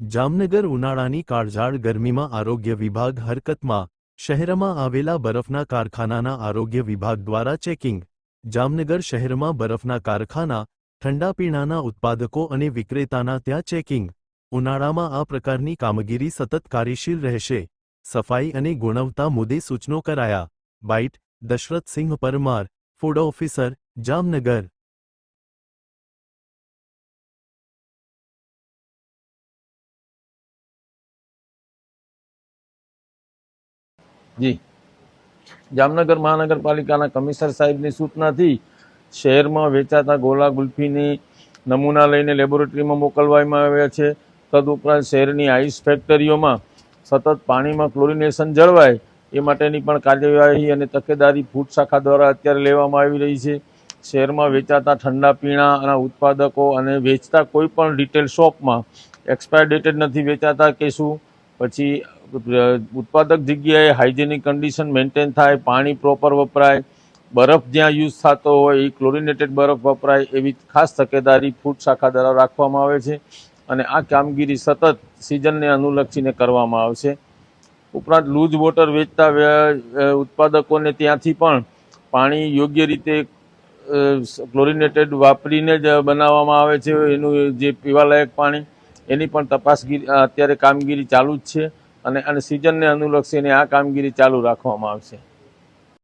જામનગર ઉનાળાની કાળઝાળ ગરમીમાં આરોગ્ય વિભાગ હરકતમાં, શહેરમાં આવેલા બરફના કારખાનાના આરોગ્ય વિભાગ દ્વારા ચેકિંગ, જામનગર શહેરમાં બરફના કારખાના, ઠંડા પીણાના ઉત્પાદકો અને વિક્રેતાના ત્યાં ચેકિંગ, ઉનાળામાં આ પ્રકારની કામગીરી સતત કાર્યશીલ રહેશે, સફાઈ અને ગુણવત્તા મુદ્દે સૂચનો કરાયા, byte, Dashrathsinh Parmar, food officer, Jamnagar જી. જામનગર મહાનગરપાલિકાના કમિશનર સાહેબની સૂચનાથી શહેરમાં વેચાતા ગોલા ગુલ્ફીની નમૂના લઈને લેબોરેટરીમાં મોકલવામાં આવ્યા છે. તદુપરાંત શહેરની આઈસ ફેક્ટરીઓમાં સતત પાણીમાં ક્લોરિનેશન જળવાય એ માટેની પણ કાર્યવાહી અને તકેદારી ફૂડ શાખા દ્વારા અત્યારે લેવામાં આવી રહી છે. શહેરમાં વેચાતા ઠંડા પીણાના ઉત્પાદકો અને વેચતા કોઈ પણ રિટેલ શોપમાં એક્સપાયર ડેટેડ નથી. વેચાતા કે શું? પછી ઉત્પાદક જગ્યાએ હાઇજેનિક કન્ડિશન મેન્ટેન થાય, પાણી પ્રોપર વપરાય, બરફ જ્યાં યુઝ થતો હોય એ ક્લોરિનેટેડ બરફ વપરાય એવી ખાસ તકેદારી ફૂડ શાખા દ્વારા રાખવામાં આવે છે અને આ કામગીરી સતત સિઝનને અનુલક્ષીને કરવામાં આવશે. ઉપરાંત લૂઝ વોટર વેચતા ઉત્પાદકોને ત્યાંથી પણ પાણી યોગ્ય રીતે ક્લોરિનેટેડ વાપરીને જ બનાવવામાં આવે છે. એનું જે પીવાલાયક પાણી એની પણ તપાસગીરી, અત્યારે કામગીરી ચાલુ જ છે. અને અને સિઝનને અનુલક્ષીને આ કામગીરી ચાલુ રાખવામાં આવશે.